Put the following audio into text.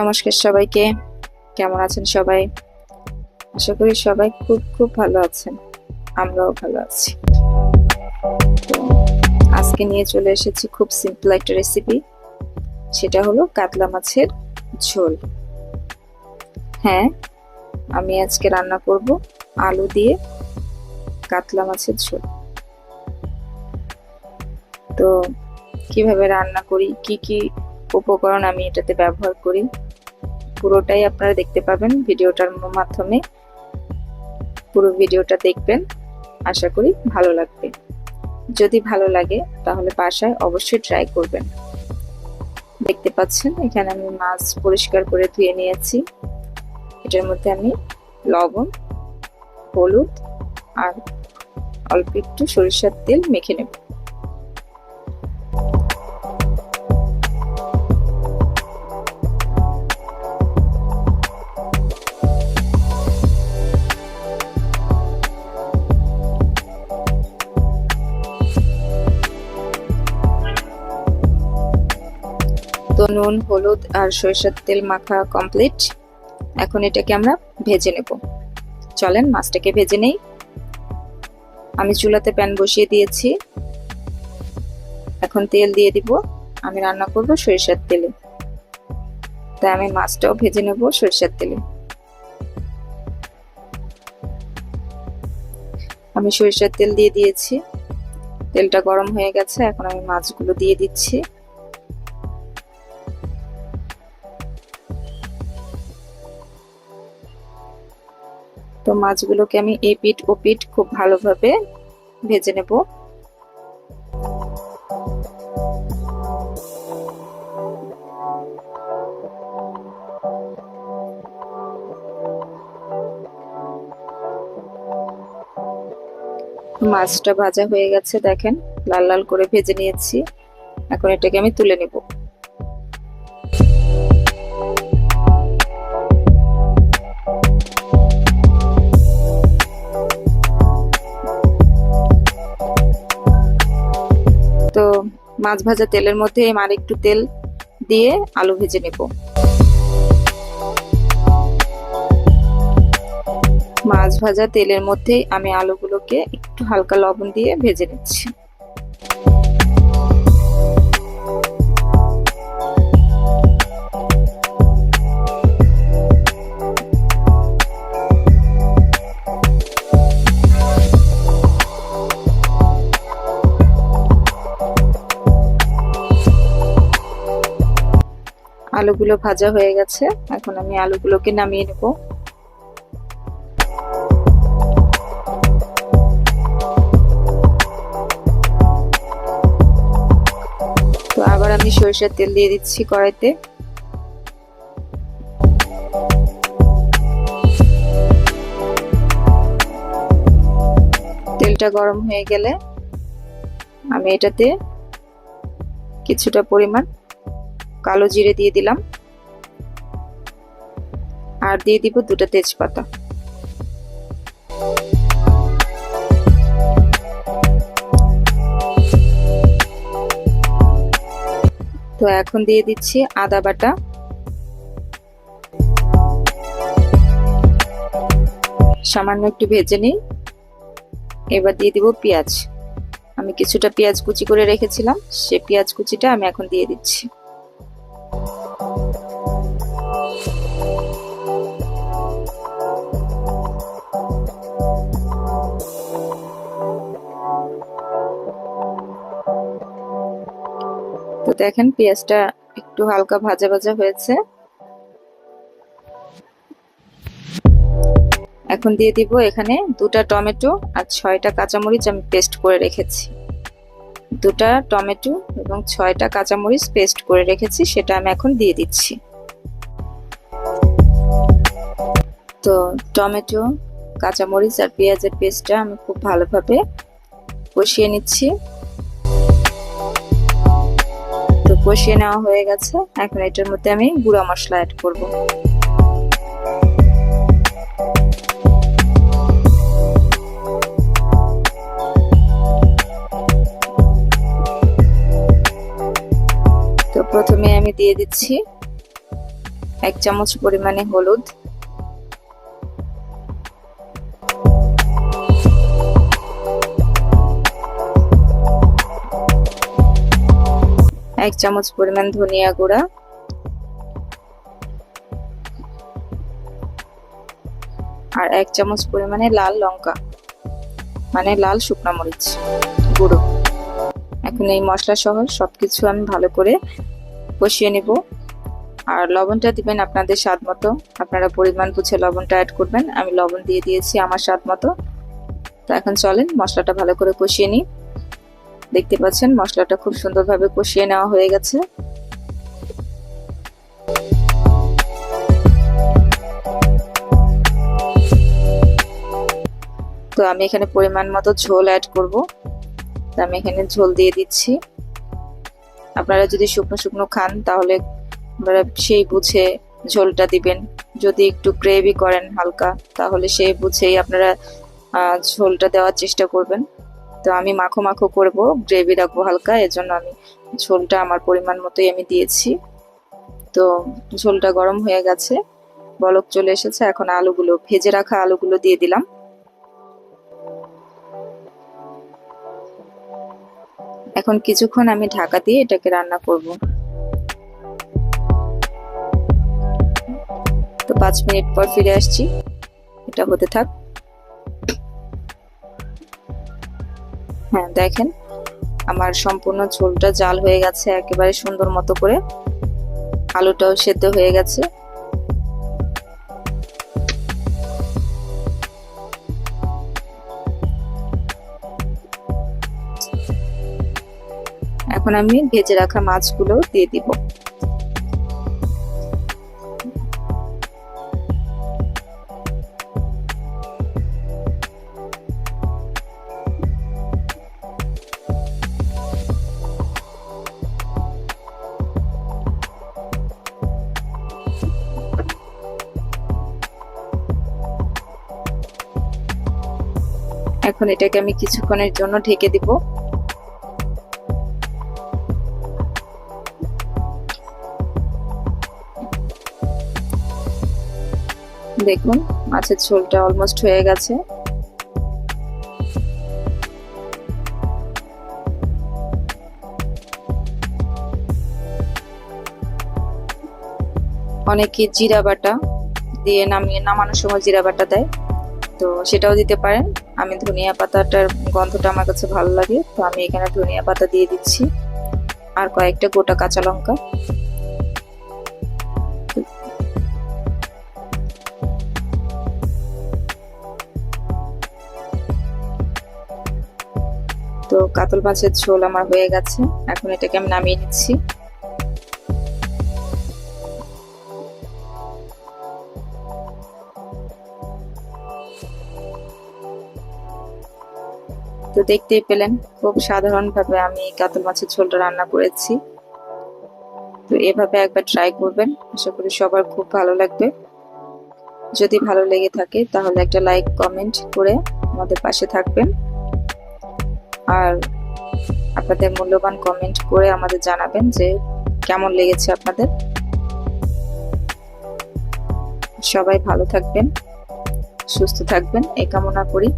নমস্কার সবাইকে। কেমন আছেন সবাই? আশা করি সবাই খুব খুব ভালো আছেন। আমরাও ভালো আছি। আজকে নিয়ে চলে এসেছি খুব সিম্পল একটা রেসিপি সেটা হলো কাতলা মাছের ঝোল। হ্যাঁ আমি আজকে রান্না করব আলু দিয়ে কাতলা মাছের ঝোল। তো কীভাবে রান্না করি, কি কি উপকরণ আমি এটাতে ব্যবহার করি। পুরোটাই আপনারা দেখতে পাবেন ভিডিওটার মাধ্যমে। পুরো ভিডিওটা দেখবেন, আশা করি ভালো লাগবে। যদি ভালো লাগে, তাহলে বাসায় অবশ্যই ট্রাই করবেন। দেখতে পাচ্ছেন, এখানে আমি মাছ পরিষ্কার করে ধুয়ে নিয়েছি। এটার মধ্যে আমি লবণ, হলুদ আর অল্প একটু সরিষার তেল মেখে নেব। নুন, হলুদ আর সরিষার তেল মাখা কমপ্লিট এখন এটাকে আমরা ভেজে নেব। চলেন মাছটাকে ভেজে নেই। আমি চুলাতে প্যান বসিয়ে দিয়েছি। এখন তেল দিয়ে দিব। আমি রান্না করব সরিষার তেলে। তাই আমি মাছটাও ভেজে নেব সরিষার তেলে। আমি সরিষার তেল দিয়ে দিয়েছি। তেলটা গরম হয়ে গেছে। এখন আমি মাছগুলো দিয়ে দিচ্ছি। তো মাছগুলোকে আমি এই পিঠ ও পিঠ খুব ভালোভাবে ভেজে নেব। মাছটা ভাজা হয়ে গেছে, দেখেন, লাল লাল করে ভেজে নিয়েছি। এখন এটাকে আমি তুলে নেব। মাছ ভাজা তেলের মধ্যে আর একটু তেল দিয়ে আলু ভেজে নেব। মাছ ভাজা তেলের মধ্যে আমি আলুগুলোকে একটু হালকা লবণ দিয়ে ভেজে নিচ্ছি। আলুগুলো ভাজা হয়ে গেছে। এখন আমি আলুগুলোকে নামিয়ে নেব। তো আবার আমি সরিষার তেল দিয়ে দিচ্ছি কড়াইতে। তেলটা গরম হয়ে গেলে আমি এটাতে কিছুটা পরিমাণ কালো জিরে দিয়ে দিলাম। আর দিয়ে দিব দুটো তেজপাতা। তো এখন দিয়ে দিচ্ছি আদা বাটা। সামান্য একটু ভেজে নিই। এবার দিয়ে দিব পেঁয়াজ। আমি কিছুটা পেঁয়াজ কুচি করে রেখেছিলাম, সে পেঁয়াজ কুচিটা আমি এখন দিয়ে দিচ্ছি। তো দেখেন পেঁয়াজটা একটু হালকা ভাজা ভাজা হয়েছে। এখন দিয়ে দিব এখানে দুটা টমেটো আর ছয়টা কাঁচামরিচ আমি পেস্ট করে রেখেছি। দুটা টমেটো এবং ছয়টা কাঁচামরিচ পেস্ট করে রেখেছি, সেটা আমি এখন দিয়ে দিচ্ছি। তো টমেটো, কাঁচামরিচ আর পেঁয়াজের পেস্টটা আমি খুব ভালোভাবে কষিয়ে নিচ্ছি। কষিয়ে নেওয়া হয়ে গেছে। এখন এটার মধ্যে আমি গুঁড়া মশলা অ্যাড করব। তো প্রথমে আমি দিয়ে দিচ্ছি এক চামচ পরিমাণে হলুদ। এক চামচ পরিমাণ ধনিয়া গুঁড়া। আর এক চামচ পরিমাণে লাল লঙ্কা। মানে লাল শুকনো মরিচ গুঁড়ো। এখন এই মশলা সহ সবকিছু আমি ভালো করে কষিয়ে নিব। আর লবণটা দিবেন আপনাদের স্বাদ মতো। আপনারা পরিমাণ বুঝে লবণটা অ্যাড করবেন। আমি লবণ দিয়ে দিয়েছি আমার স্বাদ মতো। তো এখন চলেন মশলাটা ভালো করে কষিয়ে নিই। দেখতে পাচ্ছেন, মশলাটা খুব সুন্দরভাবে কষিয়ে নেওয়া হয়ে গেছে। তো আমি এখানে পরিমাণ মতো ঝোল অ্যাড করব। তো আমি এখানে ঝোল দিয়ে দিচ্ছি। আপনারা যদি শুকনো শুকনো খান, তাহলে আপনারা সেই বুঝে ঝোলটা দিবেন। যদি একটু গ্রেভি করেন হালকা, তাহলে সেই বুঝেই আপনারা ঝোলটা দেওয়ার চেষ্টা করবেন। তো আমি মাখো মাখো করব গ্রেভি রাখব হালকা, এজন্য আমি ঝোলটা আমার পরিমাণ মতোই আমি দিয়েছি। তো ঝোলটা গরম হয়ে গেছে, বলক চলে এসেছে, এখন আলুগুলো, ভেজে রাখা আলুগুলো দিয়ে দিলাম। এখন কিছুক্ষণ আমি ঢাকা দিয়ে এটাকে রান্না করব। তো পাঁচ মিনিট পর ফিরে আসছি, এটা হতে থাক। হ্যাঁ দেখেন। আমার সম্পূর্ণ ঝোলটা জাল হয়ে গেছে একেবারে সুন্দর মতো করে। আলুটাও সেদ্ধ হয়ে গেছে। এখন আমি ভেজে রাখা মাছগুলো দিয়ে দিব। এখন এটাকে আমি কিছুক্ষণের জন্য ঢেকে দিব। দেখুন, মাছের ঝোলটা অলমোস্ট হয়ে গেছে। অনেকে জিরা বাটা দিয়ে নামিয়ে নামানোর সময় জিরা বাটা দেয়। তো সেটাও দিতে পারেন। আমি ধনিয়া পাতাটার গন্ধটা আমার কাছে ভালো লাগে, তো আমি এখানে ধনিয়া পাতা দিয়ে দিচ্ছি। আর কয়েকটা গোটা কাঁচা লঙ্কা। তো কাতল মাছের ঝোল আমার হয়ে গেছে। এখন এটাকে আমি নামিয়ে নিচ্ছি। তো দেখতেই পেলেন, খুব সাধারণভাবে আমি কাতল মাছের ঝোলটা রান্না করেছি। তো এভাবে একবার ট্রাই করবেন, আশা করি সবার খুব ভালো লাগবে। যদি ভালো লেগে থাকে, তাহলে একটা লাইক কমেন্ট করে আমাদের পাশে থাকবেন। আর আপনাদের মূল্যবান কমেন্ট করে আমাদের জানাবেন যে কেমন লেগেছে আপনাদের। সবাই ভালো থাকবেন, সুস্থ থাকবেন, এই কামনা করি।